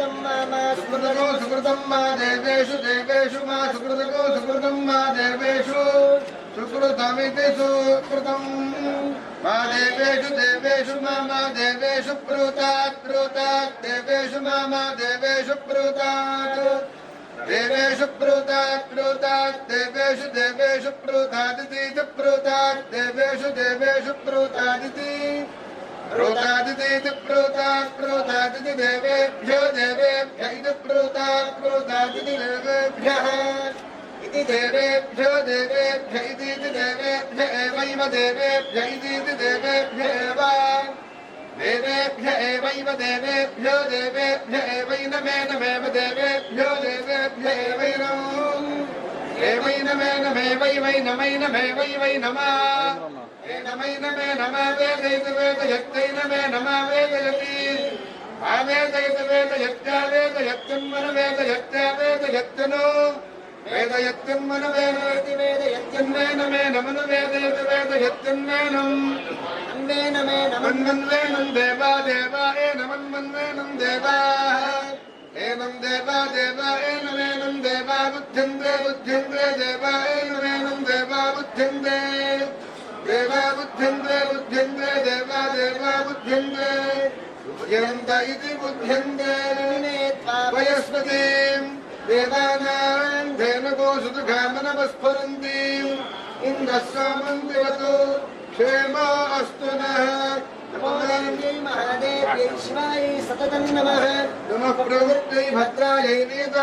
సుకృతం మా సుకృతకో సుకృతం మా దేవేషు దేవేషు మా సుకృతకో సుకృతం మా దేవేషు. సుకృతమితి సుకృతం. మా దేవేషు దేవేషు మా మా దేవేషు ప్రోతాత్ ప్రోతాత్. దేవేషు మా మా దేవేషు ప్రోతాత్. దేవేషు ప్రోతాత్ ప్రోతాత్. దేవేషు దేవేషు ప్రోతాదితి ప్రోతాత్. దేవేషు దేవేషు ప్రోతాదితి. ब्रूतादिति ब्रूतात् ब्रूतादिति देवेभ्यो देवेभ्य इति ब्रूतात् ब्रूतादिति देवेभ्यः इति देवेभ्यो देवेभ्य, इति देवेभ्य एवैव देवेभ्य, इति देवेभ्य एव। देवेभ्य एवैव देवेभ्यो देवेभ्य एवैनमेनमेव देवेभ्यो देवेभ्य एवैनम् एवैनमेनमेवैवैनमैनमेवैवै नमः నమై నమే నమ వేదయిత వేద యత్తై నమే నమ వేదయతి ఆవేదయిత వేద యత్యావేద యత్తున్మన వేద యత్యావేద యత్తును వేద యత్తున్మన వేదయతి వేద యత్తున్మే నమే నమను వేదయత వేద యత్తున్మేనం అన్నే నమే నమన్మన్వేనం దేవా దేవా ఏ నమన్మన్వేనం దేవా ఏనం దేవా దేవా ఏనమేనం దేవా బుద్ధిం దే బుద్ధిం దే దేవా ఏనమేనం దేవా బుద్ధ్యందే బుద్ధ్యందే దేవా దేవా బుద్ధ్యందే. యంత ఇది బుద్ధ్యందే. వయస్పతిం దేవానాం ధేనుకోసుతు గామనమస్ఫురంతీం ఇంద్రస్వామం దివతు క్షేమో అస్తు సతతం నమ. నమ ప్రవృత్తి భద్రాయ నేత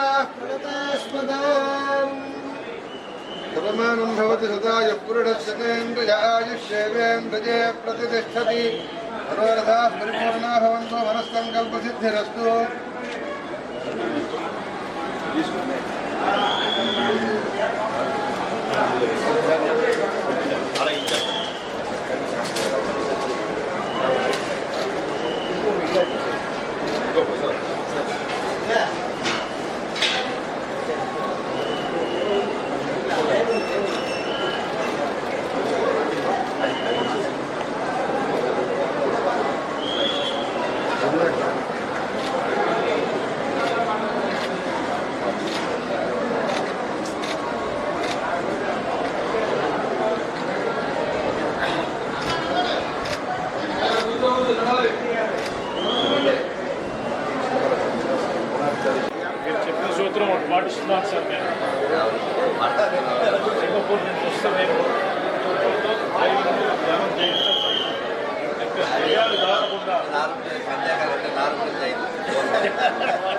प्रमाणं भवति सदाय पुरुषस्यतेन्द्रिय आयुष्येवेन्द्रिये प्रतिष्ठति मनोरथाः परिपूर्णा भवन्तु मनस्सङ्कल्पसिद्धिरस्तु మీరు సూత్రం ఒకటి పాటిస్తున్నాను సార్ నేను సింగపూర్ నుంచి వస్తే నేను ధ్యానం ఇంకా చేయాలి దాటకుండా